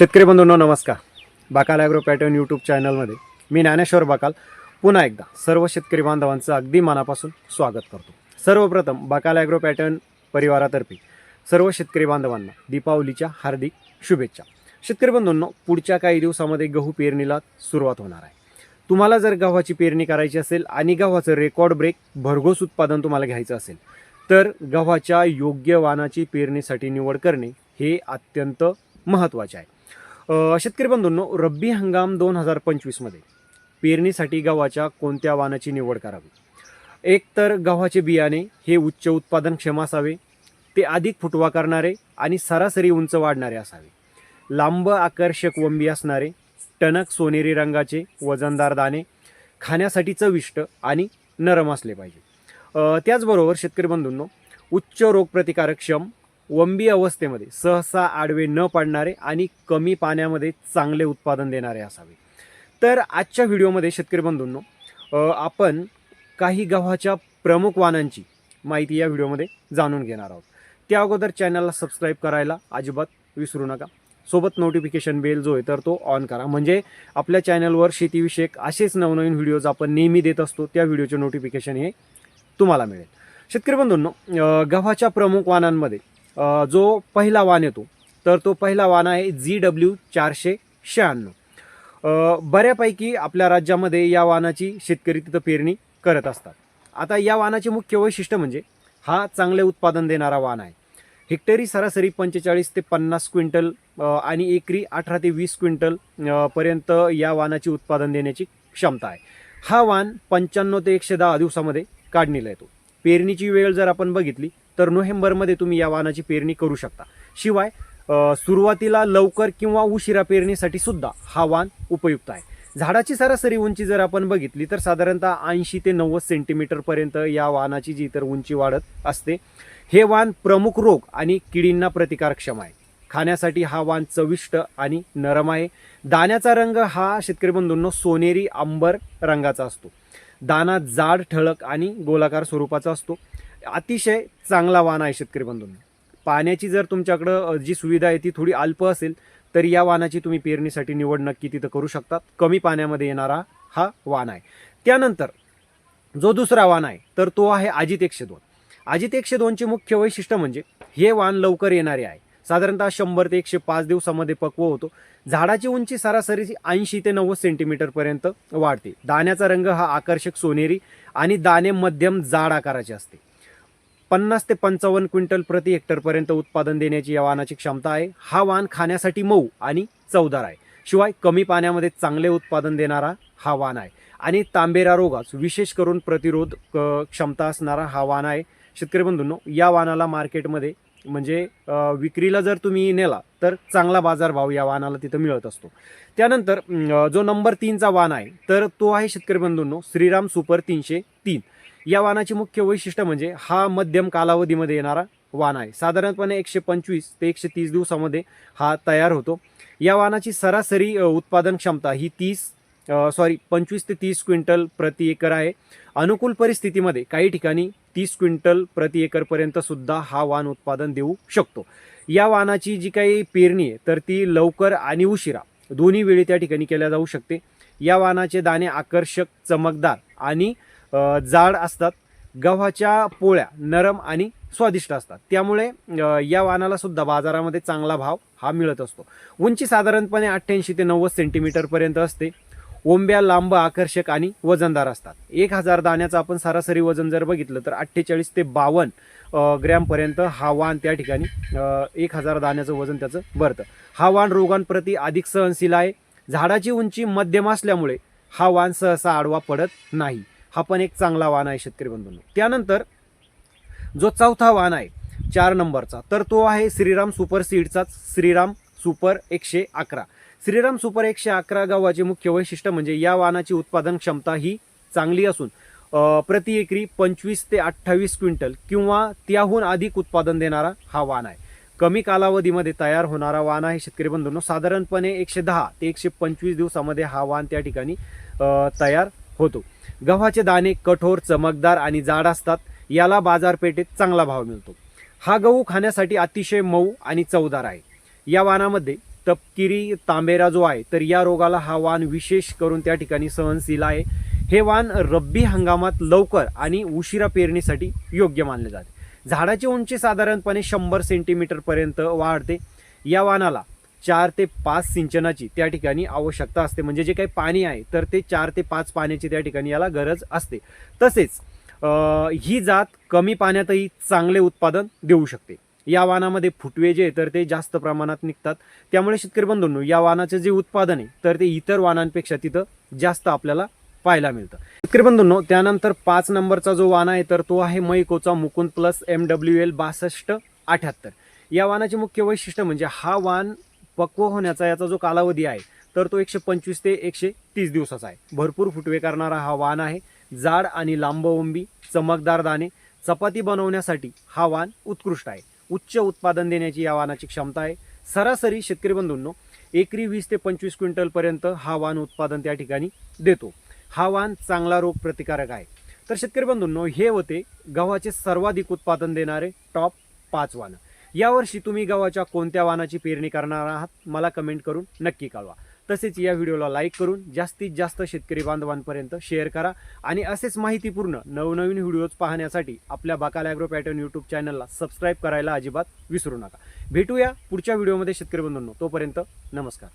शेतकरी बंधूंनो नमस्कार. बाकाल agro pattern YouTube चॅनलमध्ये मी ज्ञानेश्वर बाकाल. पुन्हा एकदा सर्व शेतकरी बांधवांचं अगदी मनापासून स्वागत करतो. सर्वप्रथम बाकाल ॲग्रो पॅटर्न परिवारातर्फे सर्व शेतकरी बांधवांना दीपावलीच्या हार्दिक शुभेच्छा. शेतकरी बंधूंनो पुढच्या काही दिवसामध्ये गहू पेरणीला सुरुवात होणार आहे. तुम्हाला जर गव्हाची पेरणी करायची असेल आणि गव्हाचं रेकॉर्ड ब्रेक भरघोस उत्पादन तुम्हाला घ्यायचं असेल तर गव्हाच्या योग्य वाणाची पेरणीसाठी निवड करणे हे अत्यंत महत्त्वाचे आहे. शेतकरी बंधूंनो रब्बी हंगाम दोन हजार पंचवीसमध्ये पेरणीसाठी गव्हाच्या कोणत्या वाणाची निवड करावी? एक तर गव्हाचे बियाणे हे उच्च उत्पादनक्षम असावे ते अधिक फुटवा करणारे आणि सरासरी उंच वाढणारे असावे. लांब आकर्षक वंबी असणारे टणक सोनेरी रंगाचे वजनदार दाणे खाण्यासाठी चविष्ट आणि नरम असले पाहिजे. त्याचबरोबर शेतकरी बंधूंनो उच्च रोगप्रतिकारक्षम वंबी अवस्थेमध्ये सहसा आडवे न पाडणारे आणि कमी पाण्यामध्ये चांगले उत्पादन देणारे असावे. तर आजच्या व्हिडिओमध्ये शेतकरी बंधूंनो आपण काही गव्हाच्या प्रमुख वाणांची माहिती या व्हिडिओमध्ये जाणून घेणार आहोत. त्या अगोदर चॅनलला सबस्क्राईब करायला अजिबात विसरू नका. सोबत नोटिफिकेशन बेल जो आहे तर तो ऑन करा. म्हणजे आपल्या चॅनलवर शेतीविषयक असेच नवनवीन व्हिडिओज आपण नेहमी देत असतो त्या व्हिडिओचे नोटिफिकेशन हे तुम्हाला मिळेल. शेतकरी बंधूंनो गव्हाच्या प्रमुख वाणांमध्ये जो पहिला वाण येतो तर तो पहिला वाण आहे जी डब्ल्यू चारशे शहाण्णव. बऱ्यापैकी आपल्या राज्यामध्ये या वाणाची शेतकरी तिथं पेरणी करत असतात. आता या वाणाचे मुख्य वैशिष्ट्य म्हणजे हा चांगले उत्पादन देणारा वाण आहे. हेक्टरी सरासरी पंचेचाळीस ते पन्नास क्विंटल आणि एकरी अठरा ते वीस क्विंटल पर्यंत या वाणाची उत्पादन देण्याची क्षमता आहे. हा वाण पंच्याण्णव ते एकशे दहा दिवसामध्ये काढणीला येतो. पेरणीची वेळ जर आपण बघितली तर नोव्हेंबरमध्ये तुम्ही या वाहनाची पेरणी करू शकता. शिवाय सुरुवातीला लवकर किंवा उशिरा पेरणीसाठी सुद्धा हा वाण उपयुक्त आहे. झाडाची सरासरी उंची जर आपण बघितली तर साधारणतः ऐंशी ते नव्वद सेंटीमीटरपर्यंत या वाहनाची जी इतर उंची वाढत असते हे वाण प्रमुख रोग आणि किडींना प्रतिकारक्षम आहे. खाण्यासाठी हा वाण चविष्ट आणि नरम आहे. दाण्याचा रंग हा शेतकरी बंधूंनो सोनेरी आंबर रंगाचा असतो. दाना जाड ठळक आणि गोलाकार स्वरूपाचा असतो. अतिशय चांगला वाण आहे शेतकरी बंधूंना. पाण्याची जर तुमच्याकडं जी सुविधा आहे ती थोडी अल्प असेल तर या वाहनाची तुम्ही पेरणीसाठी निवड नक्की तिथं करू शकतात. कमी पाण्यामध्ये येणारा हा वाण आहे. त्यानंतर जो दुसरा वाण आहे तर तो आहे अजित एकशे दोन. अजित एकशे दोनचे मुख्य वैशिष्ट्य म्हणजे हे वाण लवकर येणारे आहे. साधारणतः शंभर ते एकशे पाच दिवसामध्ये पक्व होतो. झाडाची उंची सरासरी ऐंशी ते नव्वद सेंटीमीटरपर्यंत वाढते. दाण्याचा रंग हा आकर्षक सोनेरी आणि दाणे मध्यम जाड आकाराचे असते. पन्नास ते पंचावन्न क्विंटल प्रति हेक्टरपर्यंत उत्पादन देण्याची या वाहनाची क्षमता आहे. हा वाहन खाण्यासाठी मऊ आणि चवदार आहे. शिवाय कमी पाण्यामध्ये चांगले उत्पादन देणारा हा वाहन आहे. आणि तांबेरा रोगास विशेष करून प्रतिरोध क्षमता असणारा हा वाहन आहे. शेतकरी बंधूंनो या वाहनाला मार्केटमध्ये म्हणजे विक्रीला जर तुम्ही नेला तर चांगला बाजारभाव या वाहनाला तिथं मिळत असतो. त्यानंतर जो नंबर तीनचा वाहन आहे तर तो आहे शेतकरी बंधूंनो श्रीराम सुपर तीनशे तीन. या वाहनाची मुख्य वैशिष्ट्य म्हणजे हा मध्यम कालावधीमध्ये येणारा वाण आहे. साधारणपणे एकशे पंचवीस ते एकशे तीस दिवसामध्ये हा तयार होतो. या वाहनाची सरासरी उत्पादन क्षमता ही तीस सॉरी पंचवीस ते तीस क्विंटल प्रति एकर आहे. अनुकूल परिस्थितीमध्ये काही ठिकाणी तीस क्विंटल प्रति एकरपर्यंत सुद्धा हा वाण उत्पादन देऊ शकतो. या वाणाची जी काही पेरणी आहे तर ती लवकर आणि उशिरा दोन्ही वेळी त्या ठिकाणी केल्या जाऊ शकते. या वाहनाचे दाणे आकर्षक चमकदार आणि जाड असतात गव्हाच्या पोळ्या नरम आणि स्वादिष्ट असतात. त्यामुळे या वाणाला सुद्धा बाजारामध्ये चांगला भाव हा मिळत असतो. उंची साधारणपणे अठ्ठ्याऐंशी ते नव्वद सेंटीमीटरपर्यंत असते. ओंब्या लांब आकर्षक आणि वजनदार असतात. एक हजार दाण्याचं आपण सरासरी वजन जर बघितलं तर अठ्ठेचाळीस ते बावन्न ग्रॅमपर्यंत हा वाण त्या ठिकाणी एक हजार दाण्याचं वजन त्याचं भरतं. हा वाण रोगांप्रती अधिक सहनशील आहे. झाडाची उंची मध्यम असल्यामुळे हा वाण सहसा आडवा पडत नाही. हा पण एक चांगला वाण आहे शेतकरी बंधूंनो. त्यानंतर जो चौथा वाहन आहे चार नंबरचा तर तो आहे श्रीराम सुपर सीडचाच श्रीराम सुपर एकशे अकरा. श्रीराम सुपर एकशे अकरा गावाचे मुख्य वैशिष्ट्य म्हणजे या वाहनाची उत्पादन क्षमता ही चांगली असून प्रति एकरी पंचवीस ते अठ्ठावीस क्विंटल किंवा त्याहून अधिक उत्पादन देणारा हा वाण आहे. कमी कालावधीमध्ये तयार होणारा वाहन आहे शेतकरी बंधूंनो. साधारणपणे एकशे दहा ते एकशे पंचवीस दिवसामध्ये हा वाहन त्या ठिकाणी तयार होतो. गव्हाचे दाणे कठोर चमकदार आणि जाड असतात याला बाजारपेठेत चांगला भाव मिळतो. हा गहू खाण्यासाठी अतिशय मऊ आणि चवदार आहे. या वानामध्ये तपकिरी तांबेरा जो आहे तर या रोगाला हा वाण विशेष करून त्या ठिकाणी सहनशील आहे. हे वाण रब्बी हंगामात लवकर आणि उशिरा पेरणीसाठी योग्य मानले जाते. झाडाची उंची साधारणपणे शंभर सेंटीमीटरपर्यंत वाढते. या वाणाला चार ते पाच सिंचनाची त्या ठिकाणी आवश्यकता असते. म्हणजे जे काही पाणी आहे तर ते चार ते पाच पाण्याची त्या ठिकाणी याला गरज असते. तसेच ही जात कमी पाण्यातही चांगले उत्पादन देऊ शकते. या वानामध्ये फुटवे जे आहे तर ते जास्त प्रमाणात निघतात. त्यामुळे शेतकरी बंधूंनो या वाणाचे जे उत्पादन आहे तर ते इतर वानांपेक्षा तिथं जास्त आपल्याला पाहायला मिळतं. शेतकरी बंधूंनो त्यानंतर पाच नंबरचा जो वाण आहे तर तो आहे मैकोचा Mukund plus M W L बासष्ट अठ्याहत्तर. या वानाचे मुख्य वैशिष्ट्य म्हणजे हा वाण पक्व होण्याचा याचा जो कालावधी आहे तर तो एकशे पंचवीस ते एकशे तीस दिवसाचा आहे. भरपूर फुटवे करणारा हा वाण आहे. जाड आणि लांबओंबी चमकदार दाणे चपाती बनवण्यासाठी हा वाण उत्कृष्ट आहे. उच्च उत्पादन देण्याची या वाणाची क्षमता आहे. सरासरी शेतकरी बंधूंनो एकरी वीस ते पंचवीस क्विंटलपर्यंत हा वाण उत्पादन त्या ठिकाणी देतो. हा वाण चांगला रोग प्रतिकारक आहे. तर शेतकरी बंधूंनो हे होते गव्हाचे सर्वाधिक उत्पादन देणारे टॉप पाच वाण यावर्षी तुम्ही गव्हाच्या कोणत्या वाहनाची पेरणी करणार आहात मला कमेंट करून नक्की कळवा. तसेच या व्हिडिओला लाईक करून जास्तीत जास्त शेतकरी बांधवांपर्यंत शेअर करा आणि असेच माहितीपूर्ण नवनवीन व्हिडिओज पाहण्यासाठी आपल्या बाकाल ॲग्रो पॅटर्न यूट्यूब चॅनलला सबस्क्राईब करायला अजिबात विसरू नका. भेटूया पुढच्या व्हिडिओमध्ये शेतकरी बंधूंनो. तोपर्यंत नमस्कार.